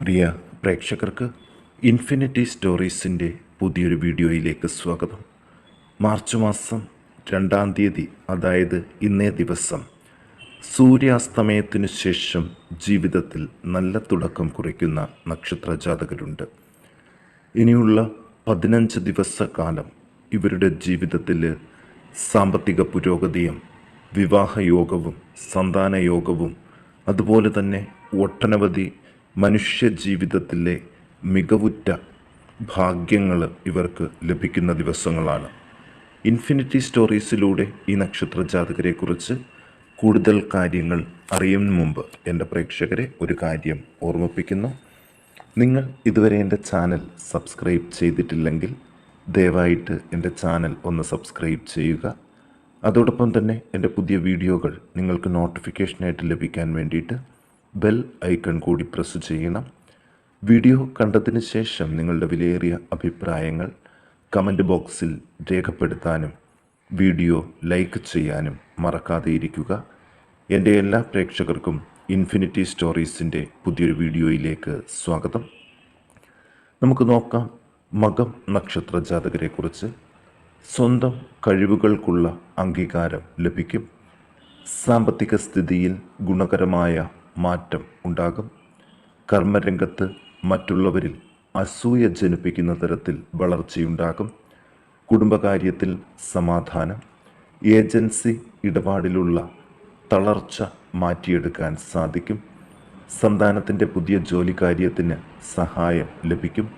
പ്രിയ പ്രേക്ഷകർക്ക് ഇൻഫിനിറ്റി സ്റ്റോറീസിന്റെ പുതിയൊരു വീഡിയോയിലേക്ക് സ്വാഗതം. മാർച്ച് മാസം രണ്ടാം തീയതി അതായത് ഇന്നേ ദിവസം സൂര്യാസ്തമയത്തിനു ശേഷം ജീവിതത്തിൽ നല്ല തുടക്കം കുറിക്കുന്ന നക്ഷത്ര ജാതകരുണ്ട്. ഇനിയുള്ള പതിനഞ്ച് ദിവസക്കാലം ഇവരുടെ ജീവിതത്തിൽ സാമ്പത്തിക പുരോഗതിയും വിവാഹയോഗവും സന്താനയോഗവും അതുപോലെ തന്നെ ഒട്ടനവധി മനുഷ്യ ജീവിതത്തിലെ മികവുറ്റ ഭാഗ്യങ്ങൾ ഇവർക്ക് ലഭിക്കുന്ന ദിവസങ്ങളാണ്. ഇൻഫിനിറ്റി സ്റ്റോറീസിലൂടെ ഈ നക്ഷത്ര ജാതകരെക്കുറിച്ച് കൂടുതൽ കാര്യങ്ങൾ അറിയുന്നതിന് മുമ്പ് എന്റെ പ്രേക്ഷകരെ ഒരു കാര്യം ഓർമ്മിപ്പിക്കുന്നു. നിങ്ങൾ ഇതുവരെ എന്റെ ചാനൽ സബ്സ്ക്രൈബ് ചെയ്തിട്ടില്ലെങ്കിൽ ദയവായിട്ട് എന്റെ ചാനൽ ഒന്ന് സബ്സ്ക്രൈബ് ചെയ്യുക. അതോടൊപ്പം തന്നെ എന്റെ പുതിയ വീഡിയോകൾ നിങ്ങൾക്ക് നോട്ടിഫിക്കേഷനായിട്ട് ലഭിക്കാൻ വേണ്ടിയിട്ട് ബെൽ ഐക്കൺ കൂടി പ്രസ് ചെയ്യണം. വീഡിയോ കണ്ടതിന് ശേഷം നിങ്ങളുടെ വിലയേറിയ അഭിപ്രായങ്ങൾ കമന്റ് ബോക്സിൽ രേഖപ്പെടുത്താനും വീഡിയോ ലൈക്ക് ചെയ്യാനും മറക്കാതെ ഇരിക്കുക. എന്റെ എല്ലാ പ്രേക്ഷകർക്കും ഇൻഫിനിറ്റി സ്റ്റോറീസിന്റെ പുതിയൊരു വീഡിയോയിലേക്ക് സ്വാഗതം. നമുക്ക് നോക്കാം മകം നക്ഷത്ര ജാതകരെക്കുറിച്ച് സ്വന്തം കഴിവുകൾക്കുള്ള അംഗീകാരം ലഭിക്കും. സാമ്പത്തിക സ്ഥിതിയിൽ ഗുണകരമായ മാറ്റം ഉണ്ടാകും. കർമ്മരംഗത്ത് മറ്റുള്ളവരിൽ അസൂയ ജനിപ്പിക്കുന്ന തരത്തിൽ വളർച്ചയുണ്ടാകും. കുടുംബകാര്യത്തിൽ സമാധാനം ഏജൻസി ഇടപാടിലുള്ള തളർച്ച മാറ്റിയെടുക്കാൻ സാധിക്കും. സന്താനത്തിന്റെ പുതിയ ജോലി കാര്യത്തിന് സഹായം ലഭിക്കും.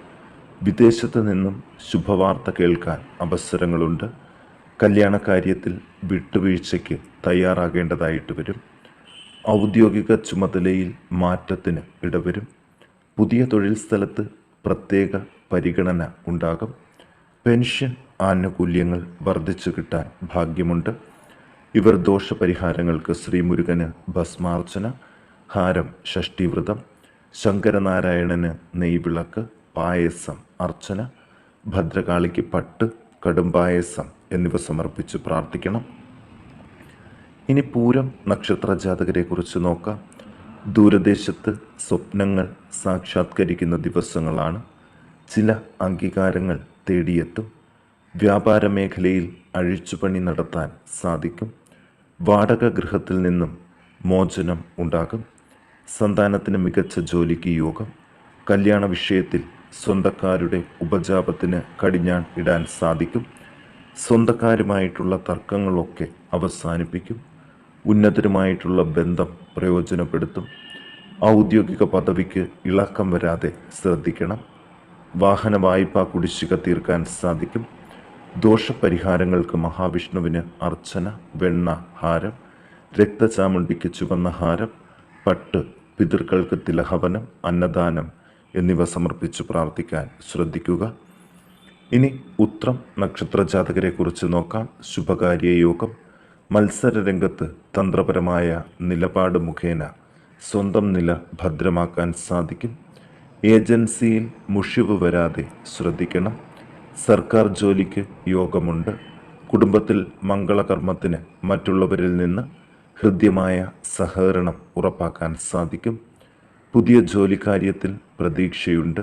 വിദേശത്ത് നിന്നും ശുഭവാർത്ത കേൾക്കാൻ അവസരങ്ങളുണ്ട്. കല്യാണകാര്യത്തിൽ വിട്ടുവീഴ്ചയ്ക്ക് തയ്യാറാകേണ്ടതായിട്ട് വരും. ഔദ്യോഗിക ചുമതലയിൽ മാറ്റത്തിന് ഇടവരും. പുതിയ തൊഴിൽ സ്ഥലത്ത് പ്രത്യേക പരിഗണന ഉണ്ടാകും. പെൻഷൻ ആനുകൂല്യങ്ങൾ വർദ്ധിച്ചു കിട്ടാൻ ഭാഗ്യമുണ്ട്. ഇവർ ദോഷപരിഹാരങ്ങൾക്ക് ശ്രീമുരുകന് ഭസ്മാർച്ചന ഹാരം ഷഷ്ടിവ്രതം ശങ്കരനാരായണന് നെയ്വിളക്ക് പായസം അർച്ചന ഭദ്രകാളിക്ക് പട്ട് കടുംപായസം എന്നിവ സമർപ്പിച്ച് പ്രാർത്ഥിക്കണം. ഇനി പൂരം നക്ഷത്ര ജാതകരെ കുറിച്ച് നോക്കാം. ദൂരദേശത്ത് സ്വപ്നങ്ങൾ സാക്ഷാത്കരിക്കുന്ന ദിവസങ്ങളാണ്. ചില അംഗീകാരങ്ങൾ തേടിയെത്തും. വ്യാപാര മേഖലയിൽ അഴിച്ചുപണി നടത്താൻ സാധിക്കും. വാടക ഗൃഹത്തിൽ നിന്നും മോചനം ഉണ്ടാകും. സന്താനത്തിന് മികച്ച ജോലിക്ക് യോഗം. കല്യാണ വിഷയത്തിൽ സ്വന്തക്കാരുടെ ഉപജാപത്തിന് കടിഞ്ഞാൺ ഇടാൻ സാധിക്കും. സ്വന്തക്കാരുമായിട്ടുള്ള തർക്കങ്ങളൊക്കെ അവസാനിപ്പിക്കും. ഉന്നതരുമായിട്ടുള്ള ബന്ധം പ്രയോജനപ്പെടുത്തും. ഔദ്യോഗിക പദവിക്ക് ഇളക്കം വരാതെ ശ്രദ്ധിക്കണം. വാഹന വായ്പ കുടിശ്ശിക തീർക്കാൻ സാധിക്കും. ദോഷപരിഹാരങ്ങൾക്ക് മഹാവിഷ്ണുവിന് അർച്ചന വെണ്ണ ഹാരം രക്തചാമുണ്ടിക്ക് ചുവന്ന ഹാരം പട്ട് പിതൃക്കൾക്ക് തിലഹവനം അന്നദാനം എന്നിവ സമർപ്പിച്ച് പ്രാർത്ഥിക്കാൻ ശ്രദ്ധിക്കുക. ഇനി ഉത്രം നക്ഷത്ര ജാതകരെക്കുറിച്ച് നോക്കാം. ശുഭകാര്യ യോഗം. മത്സരരംഗത്ത് തന്ത്രപരമായ നിലപാട് മുഖേന സ്വന്തം നില ഭദ്രമാക്കാൻ സാധിക്കും. ഏജൻസിയിൽ മുഷിവ് വരാതെ ശ്രദ്ധിക്കണം. സർക്കാർ ജോലിക്ക് യോഗമുണ്ട്. കുടുംബത്തിൽ മംഗളകർമ്മത്തിന് മറ്റുള്ളവരിൽ നിന്ന് ഹൃദ്യമായ സഹകരണം ഉറപ്പാക്കാൻ സാധിക്കും. പുതിയ ജോലിക്കാര്യത്തിൽ പ്രതീക്ഷയുണ്ട്.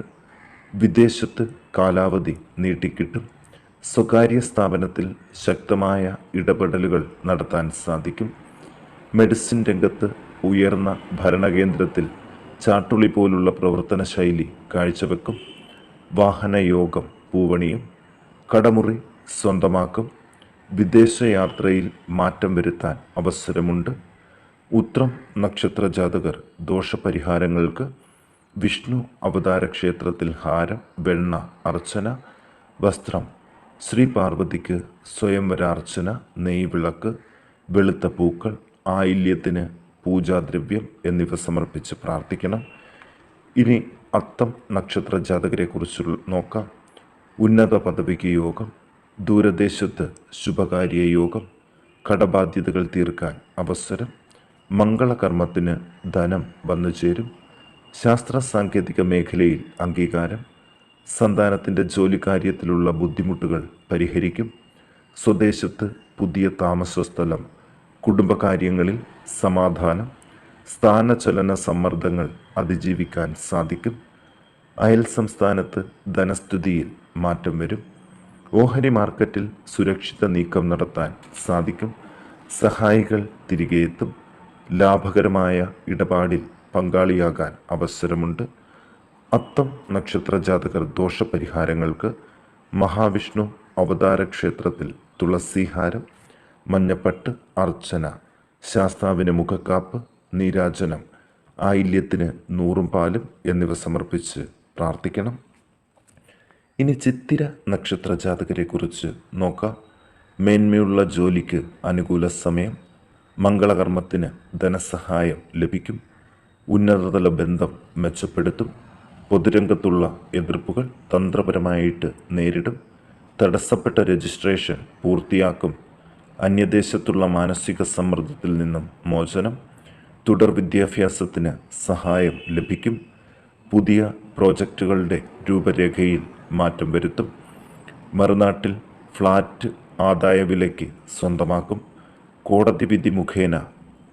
വിദേശത്ത് കാലാവധി നീട്ടിക്കിട്ടും. സ്വകാര്യ സ്ഥാപനത്തിൽ ശക്തമായ ഇടപെടലുകൾ നടത്താൻ സാധിക്കും. മെഡിസിൻ രംഗത്ത് ഉയർന്ന ഭരണകേന്ദ്രത്തിൽ ചാട്ടുളി പോലുള്ള പ്രവർത്തന ശൈലി കാഴ്ചവെക്കും. വാഹനയോഗം പൂവണിയും കടമുറി സ്വന്തമാക്കും. വിദേശയാത്രയിൽ മാറ്റം വരുത്താൻ അവസരമുണ്ട്. ഉത്രം നക്ഷത്ര ജാതകർ ദോഷപരിഹാരങ്ങൾക്ക് വിഷ്ണു അവതാര ക്ഷേത്രത്തിൽ ഹാരം വെണ്ണ അർച്ചന വസ്ത്രം ശ്രീ പാർവതിക്ക് സ്വയംവരാർച്ചന നെയ്വിളക്ക് വെളുത്ത പൂക്കൾ ആയില്യത്തിന് പൂജാദ്രവ്യം എന്നിവ സമർപ്പിച്ച് പ്രാർത്ഥിക്കണം. ഇനി അത്തം നക്ഷത്ര ജാതകരെക്കുറിച്ച് നോക്കാം. ഉന്നത പദവിക്ക് യോഗം ദൂരദേശത്ത് ശുഭകാര്യ യോഗം കടബാധ്യതകൾ തീർക്കാൻ അവസരം മംഗളകർമ്മത്തിന് ധനം വന്നു ചേരും ശാസ്ത്ര സാങ്കേതിക മേഖലയിൽ അംഗീകാരം സന്താനത്തിന്റെ ജോലിക്കാര്യത്തിലുള്ള ബുദ്ധിമുട്ടുകൾ പരിഹരിക്കും. സ്വദേശത്ത് പുതിയ താമസസ്ഥലം കുടുംബകാര്യങ്ങളിൽ സമാധാനം സ്ഥാനചലന സമ്മർദ്ദങ്ങൾ അതിജീവിക്കാൻ സാധിക്കും. അയൽ സംസ്ഥാനത്ത് ധനസ്ഥിതിയിൽ മാറ്റം വരും. ഓഹരി മാർക്കറ്റിൽ സുരക്ഷിത നീക്കം നടത്താൻ സാധിക്കും. സഹായികൾ തിരികെ എത്തും ലാഭകരമായ ഇടപാടിൽ പങ്കാളിയാകാൻ അവസരമുണ്ട്. അത്തം നക്ഷത്ര ജാതകർ ദോഷപരിഹാരങ്ങൾക്ക് മഹാവിഷ്ണു അവതാര ക്ഷേത്രത്തിൽ തുളസിഹാരം മഞ്ഞപ്പട്ട് അർച്ചന ശാസ്താവിന് മുഖക്കാപ്പ് നീരാജനം ആയില്യത്തിന് നൂറും പാലും എന്നിവ സമർപ്പിച്ച് പ്രാർത്ഥിക്കണം. ഇനി ചിത്തിര നക്ഷത്ര ജാതകരെക്കുറിച്ച് നോക്കാം. മേന്മയുള്ള ജോലിക്ക് അനുകൂല സമയം മംഗളകർമ്മത്തിന് ധനസഹായം ലഭിക്കും ഉന്നതതല ബന്ധം മെച്ചപ്പെടുത്തും പൊതുരംഗത്തുള്ള എതിർപ്പുകൾ തന്ത്രപരമായിട്ട് നേരിടും. തടസ്സപ്പെട്ട രജിസ്ട്രേഷൻ പൂർത്തിയാക്കും. അന്യദേശത്തുള്ള മാനസിക സമ്മർദ്ദത്തിൽ നിന്നും മോചനം. തുടർ വിദ്യാഭ്യാസത്തിന് സഹായം ലഭിക്കും. പുതിയ പ്രോജക്റ്റുകളുടെ രൂപരേഖയിൽ മാറ്റം വരുത്തും. മറുനാട്ടിൽ ഫ്ലാറ്റ് ആദായ വിലയ്ക്ക് സ്വന്തമാക്കും. കോടതി വിധി മുഖേന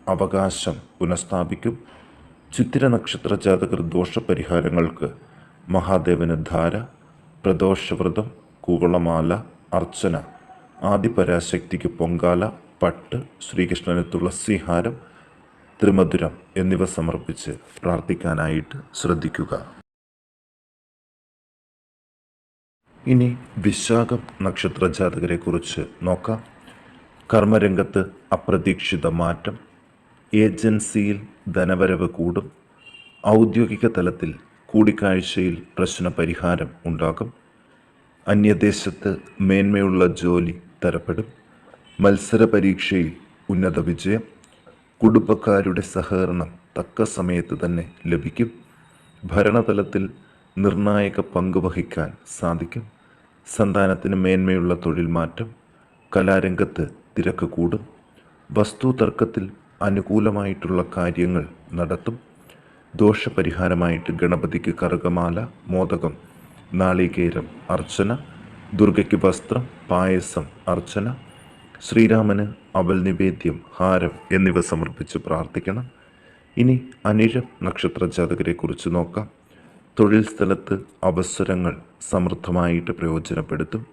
അവകാശം പുനഃസ്ഥാപിക്കും. ചിത്തിര നക്ഷത്ര ജാതകർ ദോഷപരിഹാരങ്ങൾക്ക് മഹാദേവന് ധാര പ്രദോഷവ്രതം കൂവളമാല അർച്ചന ആദിപരാശക്തിക്ക് പൊങ്കാല പട്ട് ശ്രീകൃഷ്ണന് തുളസിഹാരം ത്രിമധുരം എന്നിവ സമർപ്പിച്ച് പ്രാർത്ഥിക്കാനായിട്ട് ശ്രദ്ധിക്കുക. ഇനി വിശാഖം നക്ഷത്ര ജാതകരെ കുറിച്ച് നോക്കാം. കർമ്മരംഗത്ത് അപ്രതീക്ഷിത മാറ്റം. ഏജൻസിയിൽ ധനവരവ് കൂടും. ഔദ്യോഗിക തലത്തിൽ കൂടിക്കാഴ്ചയിൽ പ്രശ്ന പരിഹാരം ഉണ്ടാകും. അന്യദേശത്ത് മേന്മയുള്ള ജോലി തരപ്പെടും. മത്സര പരീക്ഷയിൽ ഉന്നത വിജയം. കുടുംബക്കാരുടെ സഹകരണം തക്ക സമയത്ത് തന്നെ ലഭിക്കും. ഭരണതലത്തിൽ നിർണായക പങ്ക് വഹിക്കാൻ സാധിക്കും. സന്താനത്തിന് മേന്മയുള്ള തൊഴിൽ മാറ്റം. കലാരംഗത്ത് തിരക്ക് കൂടും. വസ്തു തർക്കത്തിൽ അനുകൂലമായിട്ടുള്ള കാര്യങ്ങൾ നടത്തും. ദോഷപരിഹാരമായിട്ട് ഗണപതിക്ക് കറുകമാല മോദകം നാളികേരം അർച്ചന ദുർഗയ്ക്ക് വസ്ത്രം പായസം അർച്ചന ശ്രീരാമന് അവൽ നിവേദ്യം ഹാരം എന്നിവ സമർപ്പിച്ച് പ്രാർത്ഥിക്കണം. ഇനി അനിഴം നക്ഷത്ര ജാതകരെ കുറിച്ച് നോക്കാം. തൊഴിൽ സ്ഥലത്ത് അവസരങ്ങൾ സമൃദ്ധമായിട്ട് പ്രയോജനപ്പെടുത്തും.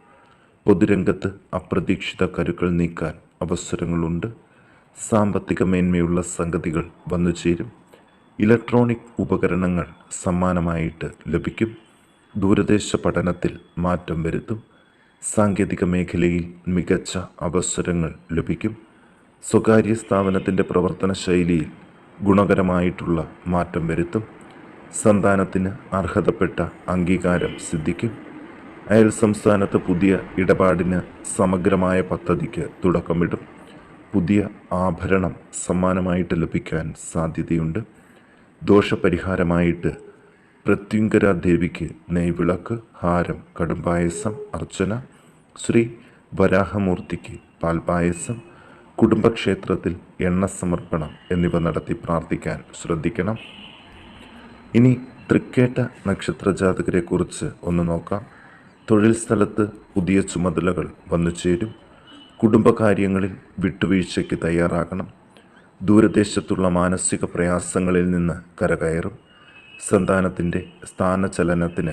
പൊതുരംഗത്ത് അപ്രതീക്ഷിത കരുക്കൾ നീക്കാൻ അവസരങ്ങളുണ്ട്. സാമ്പത്തിക മേന്മയുള്ള സംഗതികൾ വന്നു ചേരും. ഇലക്ട്രോണിക് ഉപകരണങ്ങൾ സമ്മാനമായിട്ട് ലഭിക്കും. ദൂരദേശ പഠനത്തിൽ മാറ്റം വരുത്തും. സാങ്കേതിക മേഖലയിൽ മികച്ച അവസരങ്ങൾ ലഭിക്കും. സ്വകാര്യ സ്ഥാപനത്തിന്റെ പ്രവർത്തന ശൈലിയിൽ ഗുണകരമായിട്ടുള്ള മാറ്റം വരുത്തും. സന്താനത്തിന് അർഹതപ്പെട്ട അംഗീകാരം സിദ്ധിക്കും. അയൽ സംസ്ഥാനത്ത് പുതിയ ഇടപാടിന് സമഗ്രമായ പദ്ധതിക്ക് തുടക്കമിടും. പുതിയ ആഭരണം സമ്മാനമായിട്ട് ലഭിക്കാൻ സാധ്യതയുണ്ട്. ദോഷപരിഹാരമായിട്ട് പ്രത്യുങ്കര ദേവിക്ക് നെയ്വിളക്ക് ഹാരം കടുംപായസം അർച്ചന ശ്രീ വരാഹമൂർത്തിക്ക് പാൽപായസം കുടുംബക്ഷേത്രത്തിൽ എണ്ണ സമർപ്പണം എന്നിവ നടത്തി പ്രാർത്ഥിക്കാൻ ശ്രദ്ധിക്കണം. ഇനി തൃക്കേട്ട നക്ഷത്ര ജാതകരെക്കുറിച്ച് ഒന്ന് നോക്കാം. തൊഴിൽ സ്ഥലത്ത് പുതിയ ചുമതലകൾ വന്നു ചേരും കുടുംബകാര്യങ്ങളിൽ വിട്ടുവീഴ്ചയ്ക്ക് തയ്യാറാകണം. ദൂരദേശത്തുള്ള മാനസിക പ്രയാസങ്ങളിൽ നിന്ന് കരകയറും. സന്താനത്തിന്റെ സ്ഥാനചലനത്തിന്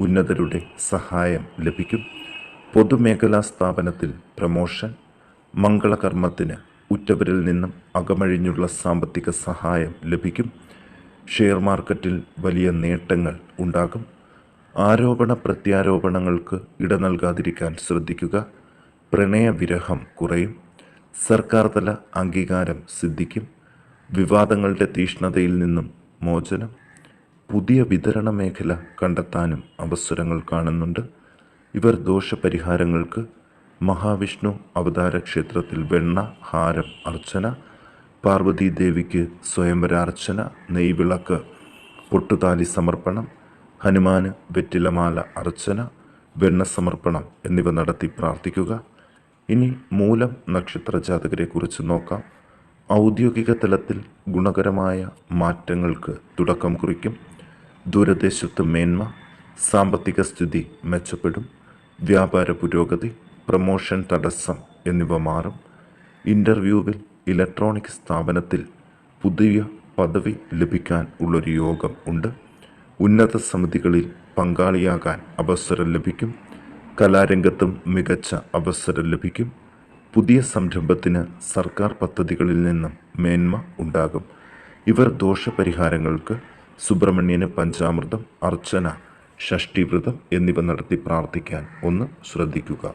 ഉന്നതരുടെ സഹായം ലഭിക്കും. പൊതുമേഖലാ സ്ഥാപനത്തിൽ പ്രമോഷൻ മംഗളകർമ്മത്തിന് ഉറ്റവരിൽ നിന്നും അകമഴിഞ്ഞുള്ള സാമ്പത്തിക സഹായം ലഭിക്കും. ഷെയർ മാർക്കറ്റിൽ വലിയ നേട്ടങ്ങൾ ഉണ്ടാകും. ആരോപണ പ്രത്യാരോപണങ്ങൾക്ക് ഇട നൽകാതിരിക്കാൻ ശ്രദ്ധിക്കുക. പ്രണയവിരഹം കുറയും. സർക്കാർ തല അംഗീകാരം സിദ്ധിക്കും. വിവാദങ്ങളുടെ തീഷ്ണതയിൽ നിന്നും മോചനം. പുതിയ വിതരണ മേഖല കണ്ടെത്താനും അവസരങ്ങൾ കാണുന്നുണ്ട്. ഇവർ ദോഷപരിഹാരങ്ങൾക്ക് മഹാവിഷ്ണു അവതാര ക്ഷേത്രത്തിൽ വെണ്ണ ഹാരം അർച്ചന പാർവതി ദേവിക്ക് സ്വയംവരാർച്ചന നെയ്വിളക്ക് പൊട്ടുതാലി സമർപ്പണം ഹനുമാന് വെറ്റിലമാല അർച്ചന വെണ്ണ സമർപ്പണം എന്നിവ നടത്തി പ്രാർത്ഥിക്കുക. ഇനി മൂലം നക്ഷത്ര ജാതകരെക്കുറിച്ച് നോക്കാം. ഔദ്യോഗിക തലത്തിൽ ഗുണകരമായ മാറ്റങ്ങൾക്ക് തുടക്കം കുറിക്കും. ദൂരദേശത്ത് മേന്മ സാമ്പത്തിക സ്ഥിതി മെച്ചപ്പെടും. വ്യാപാര പുരോഗതി പ്രമോഷൻ തടസ്സം എന്നിവ മാറും. ഇന്റർവ്യൂവിൽ ഇലക്ട്രോണിക് സ്ഥാപനത്തിൽ പുതിയ പദവി ലഭിക്കാൻ ഉള്ളൊരു യോഗം ഉണ്ട്. ഉന്നത സമിതികളിൽ പങ്കാളിയാകാൻ അവസരം ലഭിക്കും. കലാരംഗത്തും മികച്ച അവസരം ലഭിക്കും. പുതിയ സംരംഭത്തിന് സർക്കാർ പദ്ധതികളിൽ നിന്നും മേന്മ ഉണ്ടാകും. ഇവർ ദോഷപരിഹാരങ്ങൾക്ക് സുബ്രഹ്മണ്യന് പഞ്ചാമൃതം അർച്ചന ഷഷ്ടിവ്രതം എന്നിവ നടത്തി പ്രാർത്ഥിക്കാൻ ഒന്ന് ശ്രദ്ധിക്കുക.